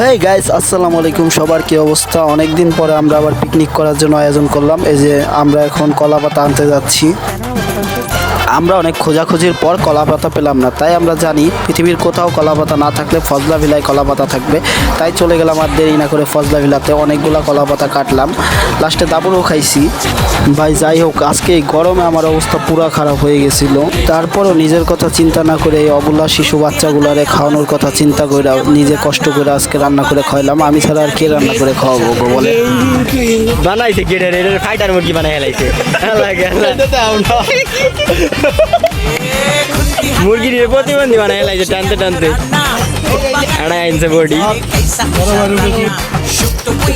Hey guys আসসালামু আলাইকুম। সবার কি অবস্থা? অনেক দিন পরে আমরা আবার পিকনিক করার জন্য আয়োজন করলাম। এই যে আমরা এখন কলা পাতা আনতে যাচ্ছি। আমরা অনেক খোঁজাখুঁজির পর কলা পাতা পেলাম না। তাই আমরা জানি পৃথিবীর কোথাও কলা পাতা না থাকলে ফজলা ভিলায় কলা পাতা থাকবে। তাই চলে গেলাম আর দেরি না করে ফজলা ভিলাতে অনেকগুলা কলা পাতা কাটলাম। লাস্টে দাবুরও খাইছি। ভাই, যাই হোক, আজকে এই গরমে আমার অবস্থা পুরা খারাপ হয়ে গেছিল। তারপরও নিজের কথা চিন্তা না করে এই অবলা শিশু বাচ্চাগুলারে খাওয়ানোর কথা চিন্তা করে নিজে কষ্ট করে আজকে রান্না করে খাওয়াইলাম। আমি ছাড়া আর কে রান্না করে খাওয়াবো বলে বানাইছে গেটের এটার ফাইটার মুরগি বানাই হেলাইছে মুরগির প্রতিবন্ধী বানাই হেলাইছে টানতে টানতে। আড়াই আনছে বডি।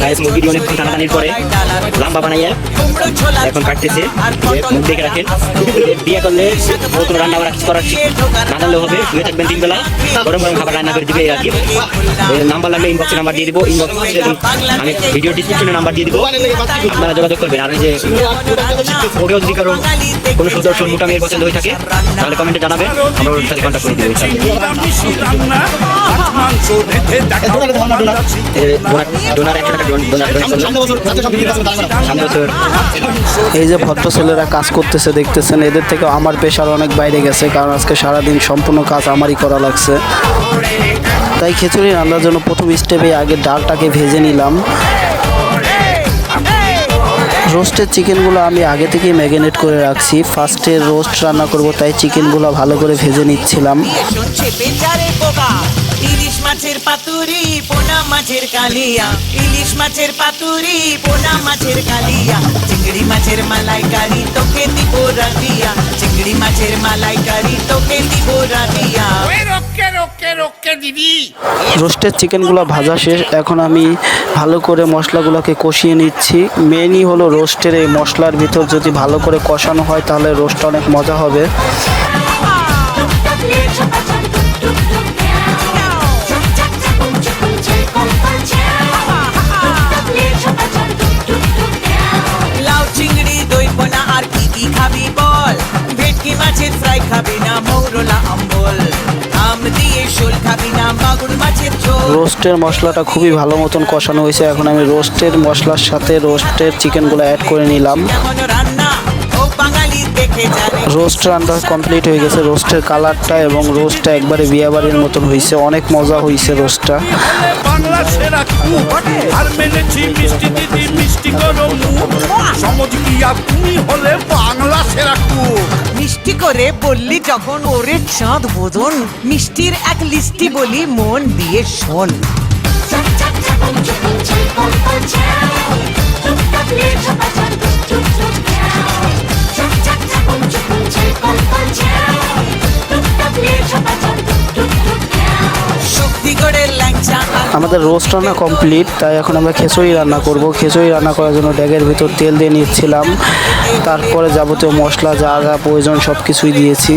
গাইস মুরগিটি অনেকক্ষণ টানাটানির পরে লম্বা বানাইয়া এখন কাটতেছে। মুখ দেখে রাখেন। বিয়ে করলে নতুন রান্না কিছু করার না জানলেও হবে। শুয়ে থাকবেন তিন বেলা গরম গরম খাবার রান্না করে দিবে আর কি নাম্বার লাগলে ইনবক্সে নাম্বার দিয়ে দিব। ইনবক্স আমি ভিডিও ডিসক্রিপশনে নাম্বার দিয়ে দিব। আপনারা যোগাযোগ করবেন। আর যে ওকেও যদি কারও কোনো সুদর্শন মোটা মেয়ের পছন্দ হয়ে থাকে, তাহলে কমেন্টে জানাবেন। আমরা ওর সাথে কন্ট্যাক্ট করে দিব এই যে ভদ্র ছেলেরা কাজ করতেছে, দেখতেছেন, এদের থেকে আমার পেশার অনেক বাইরে গেছে, কারণ আজকে সারাদিন সম্পূর্ণ কাজ আমারই করা লাগছে। তাই খিচুড়ি রান্নার জন্য প্রথম স্টেপে আগে ডালটাকে ভেজে নিলাম। রোস্টের চিকেনগুলো আমি আগে থেকেই ম্যারিনেট করে রাখছি। ফার্স্টে রোস্ট রান্না করব, তাই চিকেনগুলো ভালো করে ভেজে নিচ্ছিলাম। ইলিশ মাছের পাতুরি পোনা মাছের কালিয়া। ইলিশ মাছের পাতুরি পোনা মাছের কালিয়া। চিংড়ি মাছের মালাইকারি তোকে দিব রাতিয়া চিংড়ি মাছের মালাইকারি তোকে দিব দিদি। রোস্টের চিকেনগুলো ভাজা শেষ। এখন আমি ভালো করে মশলাগুলোকে কষিয়ে নিচ্ছি। মেনই হলো রোস্টের এই মশলার ভিতর যদি ভালো করে কষানো হয় তাহলে রোস্টটা অনেক মজা হবে। খাবি না মৌরলা অম্বল আম দিয়ে শোল খাবি না মাগুর মাছের ঝোল। রোস্টের মশলাটা খুবই ভালো মতন কষানো হয়েছে। এখন আমি রোস্টের মশলার সাথে রোস্টের চিকেনগুলো অ্যাড করে নিলাম। রোস্ট রান্না কমপ্লিট হয়ে গেছে রোস্টের কালারটা এবং রোস্টটা একবারে বিয়াবাড়ির মতন হয়েছে অনেক মজা হয়েছে রোস্টটা বাংলা সেরা আর মেনেছি মিষ্টি দিদি মিষ্টি গরম সমঝ গিয়া তুমি হলে বাংলা সেরা মিষ্টি করে বললি যখন ওরে চাঁদ বোধন মিষ্টির এক লিস্টি বলি মন দিয়ে শোন শক্তিগড়ের আমাদের রোস্ট রান্না কমপ্লিট তাই এখন আমরা খিচুড়ি রান্না করব। খিচুড়ি রান্না করার জন্য ড্যাগের ভিতর তেল দিয়ে নিচ্ছিলাম। তারপরে যাবতীয় মশলা যা যা প্রয়োজন সব কিছুই দিয়েছি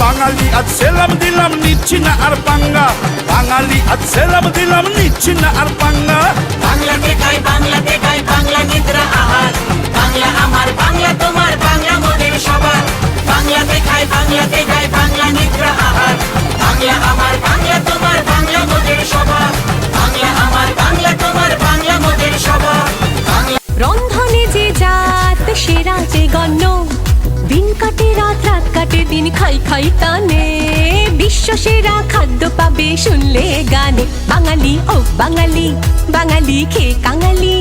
বাঙালি আজ সেলাম দিলাম নিচ্ছি না আর পাঙ্গা। বাঙালি আজ সেলাম দিলাম নিচ্ছি না আর পাঙ্গা। বাংলাতে খাই বাংলাতে খাই বাংলা নিদ্রা আহার। বাংলা আমার বাংলা তোমার বাংলা মোদের সবার। বাংলাতে খাই বাংলাতে খাই রন্ধনে যে জাত সেরা যে গণ্য। দিন কাটে, রাত রাত কাটে, দিন খাই খাই টানে। বিশ্ব সেরা খাদ্য পাবে শুনলে গানে। বাঙালি, ও বাঙালি বাঙালি খে কাঙালি।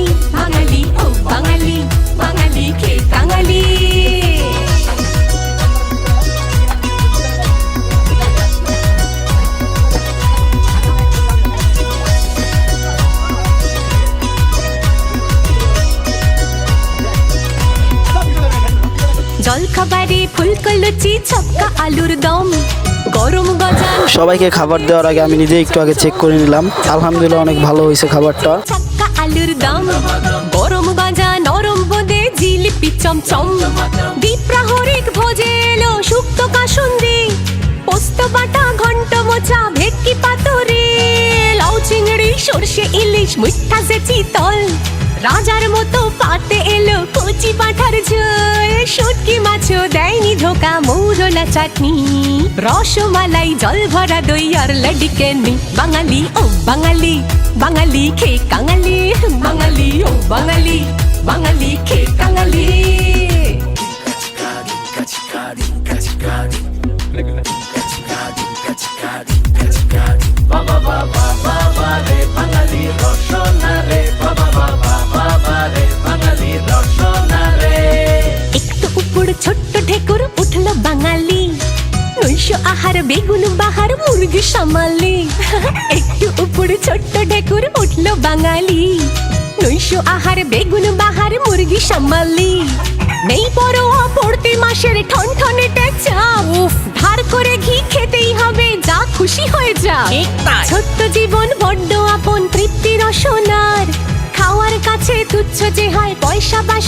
জলখাবারে ফুলকো লুচি ছক্কা আলুর দম। গরম গজান সবাইকে খাবার দেওয়ার আগে আমি নিজে একটু আগে চেক করে নিলাম। আলহামদুলিল্লাহ অনেক ভালো হয়েছে খাবারটা। ছক্কা আলুর দম। গরম গজা নরম বোঁদে জিলিপি চমচম। বিপ্রাহরিক ভোজে এলো শুক্ত কাসুন্দি। পোস্ত বাটা ঘন্ট মোচা ভেটকি পাতরে। লাউ চিংড়ি সর্ষে ইলিশ মিঠা যে চিতল। রাজার মতো পাতে এলো কচি পাঠার ঝোল। শুটকি মাছও দেয়নি ধোকা, মৌরলা চাটনি। রসমালাই, জল ভরা দই আর লাডিকেনি বাঙালি, ও বাঙালি বাঙালি খে কাঙালি। বাঙালি, ও বাঙালি বাঙালি খে কাঙালি। বেগুন বাহার মুরগি সামালি। একটু উপর ছোট্ট ঠেকুর উঠল বাঙালি। নৈশ আহার বেগুন বাহার মুরগি সামালি। নেই পরোয়া পড়তে মাসের ঠন ঠনে চাপ ধার করে ঘি খেতেই হবে যা খুশি হয়ে যা। ছোট্ট জীবন বড্ড আপন তৃপ্তির অসনার। খাওয়ার কাছে তুচ্ছ যে হয় পয়সা বাস